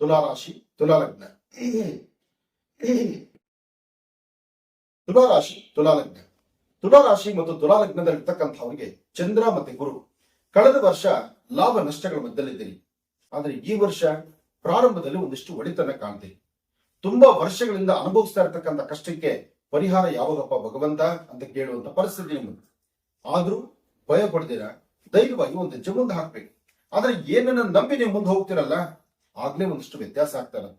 ತುಲಾರಾಶಿ, ತುಲಾಲಗ್ನ. ತುಲಾರಾಶಿ ತುಲಾಲಗ್ನ. ತುಲಾರಾಶಿ ಮತ್ತು ತುಲಾಲಗ್ನದಲ್ಲಿರ್ತಕ್ಕಂಥವರಿಗೆ ಚಂದ್ರ ಮತ್ತೆ ಗುರು. ಕಳೆದ ವರ್ಷ ಲಾಭ ನಷ್ಟಗಳ ಮಧ್ಯದಲ್ಲಿದ್ದೀರಿ. ಆದರೆ ಈ ವರ್ಷ ಪ್ರಾರಂಭದಲ್ಲಿ ಒಂದಿಷ್ಟು ಒಳಿತನ ಕಾಣ್ತೀರಿ ತುಂಬಾ ವರ್ಷಗಳಿಂದ ಅನುಭವಿಸ್ತಾ ಇರತಕ್ಕಂಥ ಕಷ್ಟಕ್ಕೆ ಪರಿಹಾರ ಯಾವಾಗಪ್ಪ ಭಗವಂತ ಅಂತ ಕೇಳುವಂತ ಪರಿಸ್ಥಿತಿ ನಿಮ್ಮದು ಆದ್ರೂ ಭಯ ಪಡ್ದಿರ? ಧೈರ್ಯವಾಗಿ ಒಂದು ಹೆಜ್ಜೆ ಮುಂದೆ ಹಾಕ್ಬೇಕು. ಆದ್ರೆ ಏನನ್ನ ನಂಬಿ ನೀವು ಮುಂದೆ ಹೋಗ್ತಿರಲ್ಲ? ಆಗ್ಲೇ ಒಂದಿಷ್ಟು ವ್ಯತ್ಯಾಸ ಆಗ್ತಾರೆ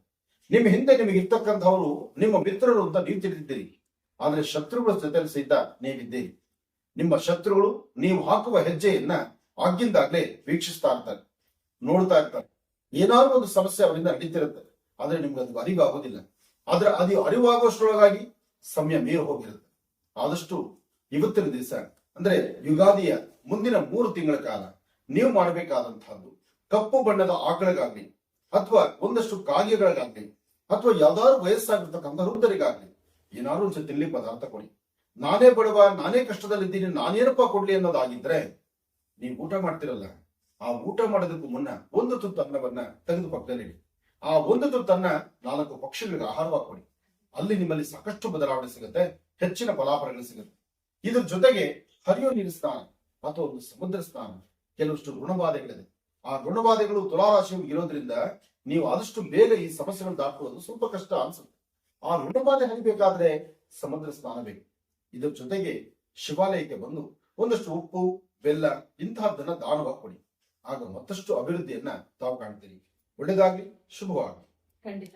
ನಿಮ್ಮ ಹಿಂದೆ ನಿಮಗೆ ಇರ್ತಕ್ಕಂಥವರು, ನಿಮ್ಮ ಮಿತ್ರರು ಅಂತ ನೀವು ತಿಳಿದಿದ್ದೀರಿ. ಆದ್ರೆ ಶತ್ರುಗಳ ಜೊತೆ ಸಹಿತ ನೀವಿದ್ದೀರಿ. ನಿಮ್ಮ ಶತ್ರುಗಳು ನೀವು ಹಾಕುವ ಹೆಜ್ಜೆಯನ್ನ ಆಗಿಂದಾಗ್ಲೇ ವೀಕ್ಷಿಸ್ತಾ ಇರ್ತಾರೆ, ನೋಡ್ತಾ ಇರ್ತಾರೆ. ಏನಾದ್ರು ಒಂದು ಸಮಸ್ಯೆ ಅವರಿಂದ ನಡೀತಿರುತ್ತೆ. ಆದ್ರೆ ನಿಮ್ಗೆ ಅದು ಅರಿವಾಗೋದಿಲ್ಲ. ಆದ್ರೆ ಅದು ಅರಿವಾಗುವಷ್ಟರೊಳಗಾಗಿ ಸಮಯ ಮೀರಿ ಹೋಗಿರುತ್ತೆ. ಆದಷ್ಟು ಇವತ್ತಿನ ದಿವಸ, ಅಂದ್ರೆ ಯುಗಾದಿಯ ಮುಂದಿನ ಮೂರು ತಿಂಗಳ ಕಾಲ, ನೀವು ಮಾಡಬೇಕಾದಂತಹದ್ದು, ಕಪ್ಪು ಬಣ್ಣದ ಆಕಳಗಾಗ್ಲಿ ಅಥವಾ ಒಂದಷ್ಟು ಕಾರ್ಯಗಳಿಗಾಗ್ಲಿ ಅಥವಾ ಯಾವ್ದಾದ್ರು ವಯಸ್ಸಾಗಿರ್ತಕ್ಕಂಥ ವೃದ್ಧರಿಗಾಗ್ಲಿ ಏನಾದ್ರು ಒಂದ್ಸಲ ತಿನ್ಲಿ ಪದಾರ್ಥ ಕೊಡಿ. ನಾನೇ ಬಡವ, ನಾನೇ ಕಷ್ಟದಲ್ಲಿದ್ದೀನಿ ನಾನೇನಪ್ಪ ಕೊಡ್ಲಿ ಅನ್ನೋದಾಗಿದ್ರೆ ನೀವು ಊಟ ಮಾಡ್ತಿರಲ್ಲ. ಆ ಊಟ ಮಾಡೋದಕ್ಕೂ ಮುನ್ನ ಒಂದು ತುತ್ತು ಅನ್ನವನ್ನ ತೆಗೆದು ಪಕ್ಕದಲ್ಲಿ ಆ ಒಂದು ತುತ್ತನ್ನ ನಾಲ್ಕು ಪಕ್ಷಿಗಳಿಗೆ ಆಹಾರವಾಗಿ ಕೊಡಿ. ಅಲ್ಲಿ ನಿಮ್ಮಲ್ಲಿ ಸಾಕಷ್ಟು ಬದಲಾವಣೆ ಸಿಗುತ್ತೆ, ಹೆಚ್ಚಿನ ಫಲಾಫಲಗಳು ಸಿಗುತ್ತೆ. ಇದ್ರ ಜೊತೆಗೆ ಹರಿಯೋ ನೀರು ಸ್ನಾನ, ಅಥವಾ ಒಂದು ಸಮುದ್ರ ಸ್ನಾನ, ಕೆಲವಷ್ಟು ಋಣಬಾಧೆಗಳಿದೆ. ಆ ಋಣಬಾಧೆಗಳು ತುಲಾರಾಶಿಯು ಇರೋದ್ರಿಂದ ನೀವು ಆದಷ್ಟು ಬೇಗ ಈ ಸಮಸ್ಯೆಗಳು ದಾಟುವುದು ಸ್ವಲ್ಪ ಕಷ್ಟ ಅನ್ಸುತ್ತೆ. ಆ ಋಣಬಾಧೆ ಹರಿಬೇಕಾದ್ರೆ ಸಮುದ್ರ ಸ್ನಾನ ಬೇಕು. ಇದ್ರ ಜೊತೆಗೆ ಶಿವಾಲಯಕ್ಕೆ ಬಂದು ಒಂದಷ್ಟು ಉಪ್ಪು, ಬೆಲ್ಲ ಇಂತಹದ್ದನ್ನ ದಾನವಾಗಿ ಕೊಡಿ. ಆಗ ಮತ್ತಷ್ಟು ಅಭಿವೃದ್ಧಿಯನ್ನ ತಾವು ಕಾಣ್ತೀರಿ. ಒಳ್ಳೆದಾಗ್ಲಿ, ಶುಭವಾಗಲಿ. ಖಂಡಿತ.